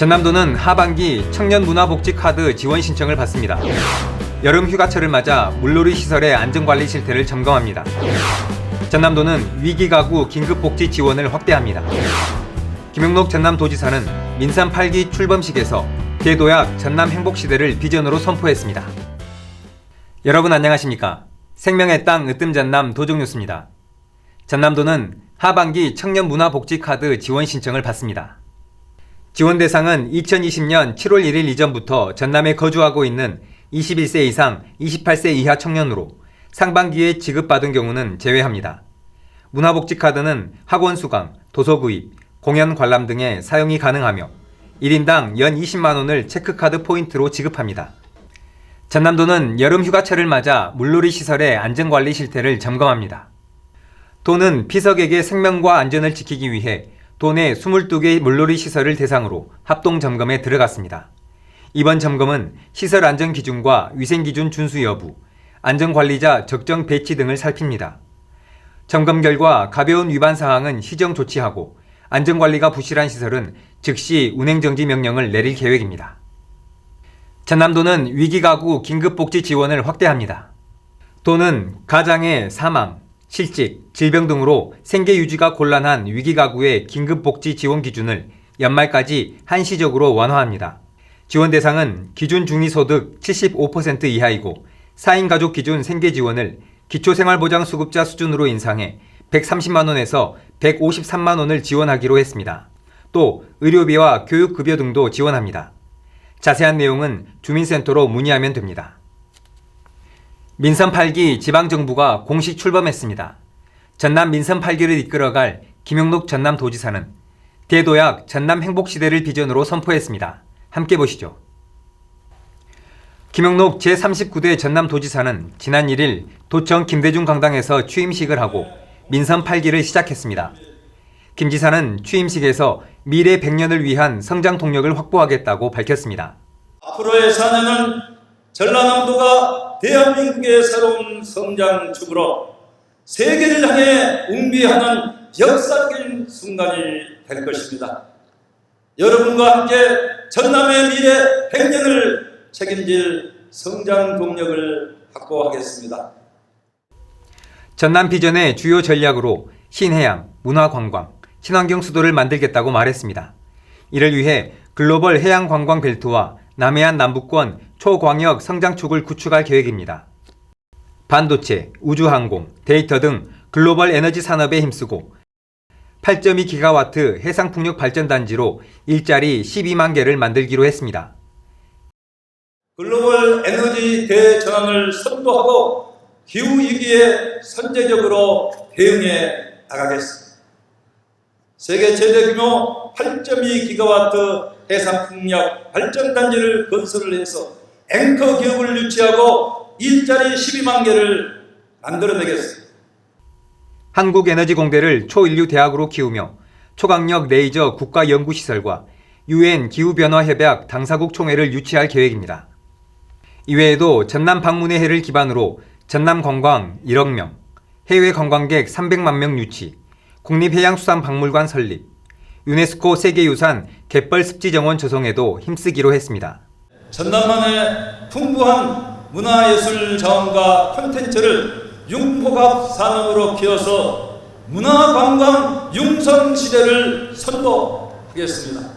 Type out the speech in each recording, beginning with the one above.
전남도는 하반기 청년문화복지 카드 지원 신청을 받습니다. 여름 휴가철을 맞아 물놀이 시설의 안전관리 실태를 점검합니다. 전남도는 위기가구 긴급복지 지원을 확대합니다. 김용록 전남도지사는 민산 8기 출범식에서 대도약 전남 행복시대를 비전으로 선포했습니다. 여러분 안녕하십니까? 생명의 땅 으뜸 전남 도정뉴스입니다. 전남도는 하반기 청년문화복지 카드 지원 신청을 받습니다. 지원 대상은 2020년 7월 1일 이전부터 전남에 거주하고 있는 21세 이상 28세 이하 청년으로 상반기에 지급받은 경우는 제외합니다. 문화복지 카드는 학원 수강, 도서 구입, 공연 관람 등에 사용이 가능하며 1인당 연 20만 원을 체크카드 포인트로 지급합니다. 전남도는 여름 휴가철을 맞아 물놀이 시설의 안전관리 실태를 점검합니다. 도는 피서객의 생명과 안전을 지키기 위해 도내 22개 물놀이 시설을 대상으로 합동 점검에 들어갔습니다. 이번 점검은 시설 안전 기준과 위생 기준 준수 여부, 안전 관리자 적정 배치 등을 살핍니다. 점검 결과 가벼운 위반 사항은 시정 조치하고 안전 관리가 부실한 시설은 즉시 운행 정지 명령을 내릴 계획입니다. 전남도는 위기 가구 긴급 복지 지원을 확대합니다. 도는 가장의 사망, 실직, 질병 등으로 생계 유지가 곤란한 위기 가구의 긴급복지 지원 기준을 연말까지 한시적으로 완화합니다. 지원 대상은 기준 중위소득 75% 이하이고 4인 가족 기준 생계 지원을 기초생활보장수급자 수준으로 인상해 130만원에서 153만원을 지원하기로 했습니다. 또 의료비와 교육급여 등도 지원합니다. 자세한 내용은 주민센터로 문의하면 됩니다. 민선 8기 지방정부가 공식 출범했습니다. 전남 민선 8기를 이끌어갈 김용록 전남도지사는 대도약 전남 행복시대를 비전으로 선포했습니다. 함께 보시죠. 김용록 제39대 전남도지사는 지난 1일 도청 김대중 강당에서 취임식을 하고 민선 8기를 시작했습니다. 김 지사는 취임식에서 미래 100년을 위한 성장 동력을 확보하겠다고 밝혔습니다. 앞으로의 4년은 전라남도가 대한민국의 새로운 성장축으로 세계를 향해 웅비하는 역사적인 순간이 될 것입니다. 여러분과 함께 전남의 미래 100년을 책임질 성장 동력을 확보하겠습니다. 전남 비전의 주요 전략으로 신해양, 문화관광, 친환경 수도를 만들겠다고 말했습니다. 이를 위해 글로벌 해양 관광 벨트와 남해안 남부권 초광역 성장축을 구축할 계획입니다. 반도체, 우주항공, 데이터 등 글로벌 에너지 산업에 힘쓰고 8.2기가와트 해상풍력 발전단지로 일자리 12만 개를 만들기로 했습니다. 글로벌 에너지 대전환을 선도하고 기후위기에 선제적으로 대응해 나가겠습니다. 세계 최대 규모 8.2기가와트 해상풍력 발전단지를 건설을 해서 앵커 기업을 유치하고 일자리 12만 개를 만들어내겠습니다. 한국에너지공대를 초인류 대학으로 키우며 초강력 레이저 국가연구시설과 유엔 기후변화협약 당사국 총회를 유치할 계획입니다. 이외에도 전남 방문의 해를 기반으로 전남 관광 1억 명, 해외 관광객 300만 명 유치, 국립해양수산박물관 설립, 유네스코 세계유산 갯벌 습지 정원 조성에도 힘쓰기로 했습니다. 전남만의 풍부한 문화예술 자원과 콘텐츠를 융복합 산업으로 키워서 문화관광 융성 시대를 선도하겠습니다.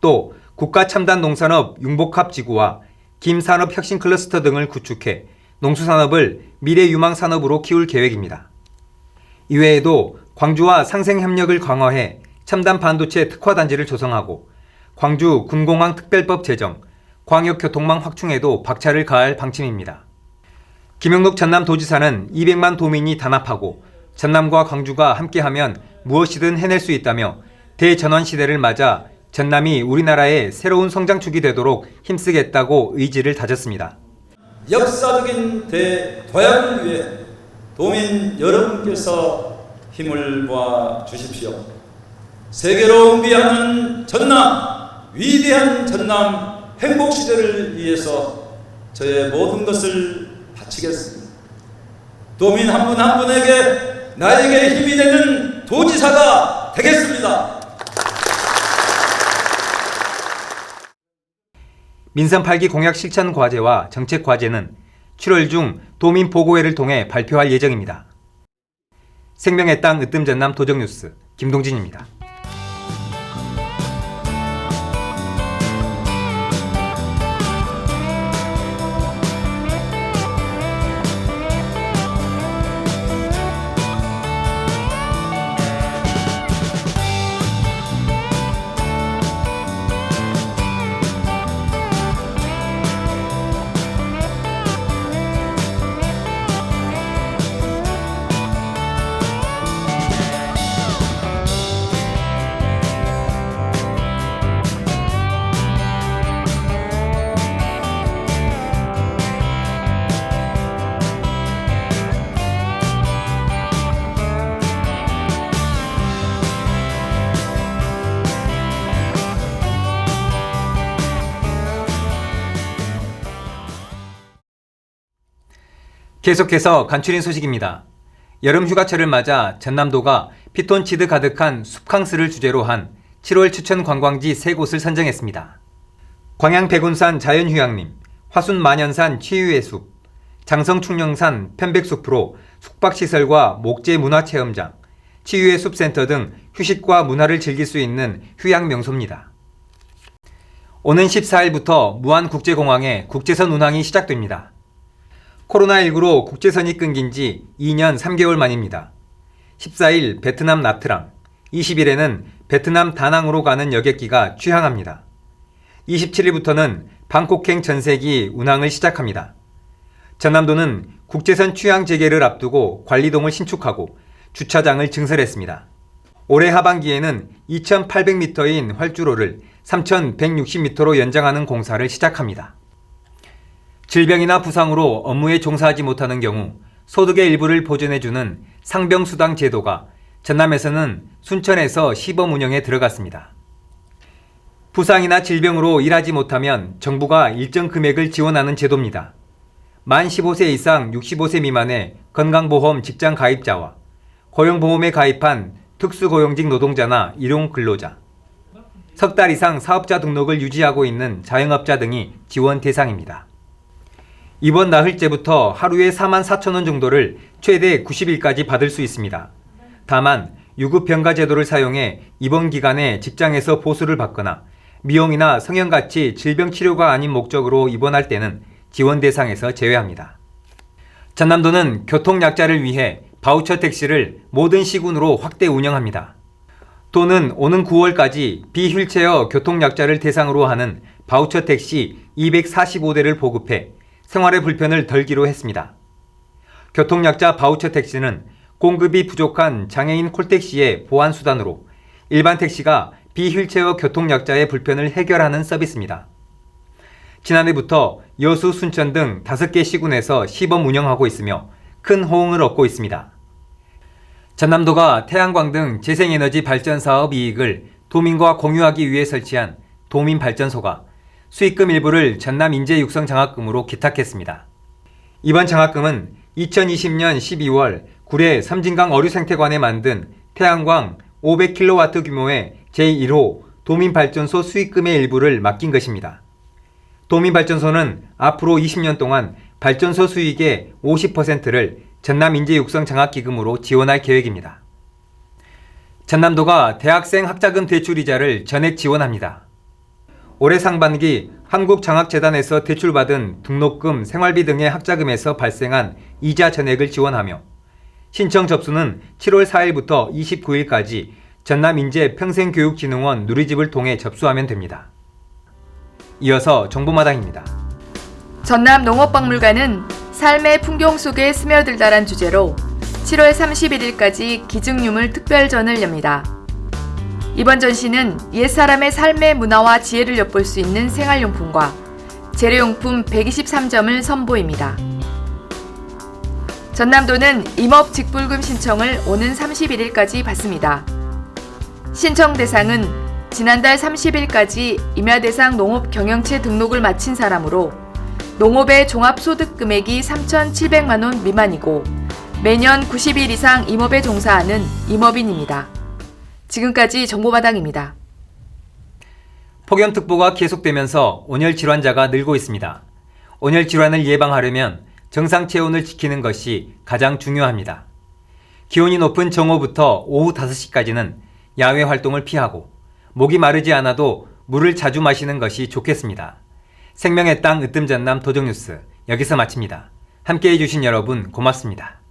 또 국가첨단농산업 융복합지구와 김산업혁신 클러스터 등을 구축해 농수산업을 미래유망산업으로 키울 계획입니다. 이외에도 광주와 상생협력을 강화해 첨단 반도체 특화단지를 조성하고 광주 군공항 특별법 제정, 광역교통망 확충에도 박차를 가할 방침입니다. 김영록 전남도지사는 200만 도민이 단합하고 전남과 광주가 함께하면 무엇이든 해낼 수 있다며 대전환 시대를 맞아 전남이 우리나라의 새로운 성장축이 되도록 힘쓰겠다고 의지를 다졌습니다. 역사적인 대도약을 위해 도민 여러분께서 힘을 모아 주십시오. 세계로 응비하는 전남, 위대한 전남 행복 시대를 위해서 저의 모든 것을 바치겠습니다. 도민 한분한 분에게 나에게 힘이 되는 도지사가 되겠습니다. 민선 8기 공약 실천 과제와 정책 과제는 7월 중 도민 보고회를 통해 발표할 예정입니다. 생명의 땅 으뜸 전남 도정뉴스 김동진입니다. 계속해서 간추린 소식입니다. 여름 휴가철을 맞아 전남도가 피톤치드 가득한 숲캉스를 주제로 한 7월 추천 관광지 세 곳을 선정했습니다. 광양 백운산 자연휴양림, 화순 만연산 치유의 숲, 장성 충령산 편백숲으로 숙박시설과 목재 문화체험장, 치유의 숲센터 등 휴식과 문화를 즐길 수 있는 휴양 명소입니다. 오는 14일부터 무안국제공항에 국제선 운항이 시작됩니다. 코로나19로 국제선이 끊긴 지 2년 3개월 만입니다. 14일 베트남 나트랑, 20일에는 베트남 다낭으로 가는 여객기가 취항합니다. 27일부터는 방콕행 전세기 운항을 시작합니다. 전남도는 국제선 취항 재개를 앞두고 관리동을 신축하고 주차장을 증설했습니다. 올해 하반기에는 2,800m인 활주로를 3,160m로 연장하는 공사를 시작합니다. 질병이나 부상으로 업무에 종사하지 못하는 경우 소득의 일부를 보전해주는 상병수당 제도가 전남에서는 순천에서 시범 운영에 들어갔습니다. 부상이나 질병으로 일하지 못하면 정부가 일정 금액을 지원하는 제도입니다. 만 15세 이상 65세 미만의 건강보험 직장 가입자와 고용보험에 가입한 특수고용직 노동자나 일용 근로자, 석 달 이상 사업자 등록을 유지하고 있는 자영업자 등이 지원 대상입니다. 이번 나흘째부터 하루에 4만 4천 원 정도를 최대 90일까지 받을 수 있습니다. 다만 유급 병가 제도를 사용해 이번 기간에 직장에서 보수를 받거나 미용이나 성형같이 질병 치료가 아닌 목적으로 입원할 때는 지원 대상에서 제외합니다. 전남도는 교통약자를 위해 바우처 택시를 모든 시군으로 확대 운영합니다. 도는 오는 9월까지 비휠체어 교통약자를 대상으로 하는 바우처 택시 245대를 보급해 생활의 불편을 덜기로 했습니다. 교통약자 바우처 택시는 공급이 부족한 장애인 콜택시의 보안 수단으로 일반 택시가 비휠체어 교통약자의 불편을 해결하는 서비스입니다. 지난해부터 여수, 순천 등 5개 시군에서 시범 운영하고 있으며 큰 호응을 얻고 있습니다. 전남도가 태양광 등 재생에너지 발전 사업 이익을 도민과 공유하기 위해 설치한 도민발전소가 수익금 일부를 전남 인재 육성 장학금으로 기탁했습니다. 이번 장학금은 2020년 12월 구례 섬진강 어류생태관에 만든 태양광 500kW 규모의 제1호 도민발전소 수익금의 일부를 맡긴 것입니다. 도민발전소는 앞으로 20년 동안 발전소 수익의 50%를 전남 인재육성 장학기금으로 지원할 계획입니다. 전남도가 대학생 학자금 대출이자를 전액 지원합니다. 올해 상반기 한국장학재단에서 대출받은 등록금, 생활비 등의 학자금에서 발생한 이자 전액을 지원하며 신청 접수는 7월 4일부터 29일까지 전남인재 평생교육진흥원 누리집을 통해 접수하면 됩니다. 이어서 정보마당입니다. 전남 농업박물관은 삶의 풍경 속에 스며들다란 주제로 7월 31일까지 기증유물 특별전을 엽니다. 이번 전시는 옛사람의 삶의 문화와 지혜를 엿볼 수 있는 생활용품과 재래용품 123점을 선보입니다. 전남도는 임업 직불금 신청을 오는 31일까지 받습니다. 신청 대상은 지난달 30일까지 임야대상 농업 경영체 등록을 마친 사람으로 농업의 종합소득 금액이 3,700만 원 미만이고 매년 90일 이상 임업에 종사하는 임업인입니다. 지금까지 정보마당입니다. 폭염특보가 계속되면서 온열 질환자가 늘고 있습니다. 온열 질환을 예방하려면 정상 체온을 지키는 것이 가장 중요합니다. 기온이 높은 정오부터 오후 5시까지는 야외 활동을 피하고 목이 마르지 않아도 물을 자주 마시는 것이 좋겠습니다. 생명의 땅 으뜸 전남 도정뉴스 여기서 마칩니다. 함께 해주신 여러분 고맙습니다.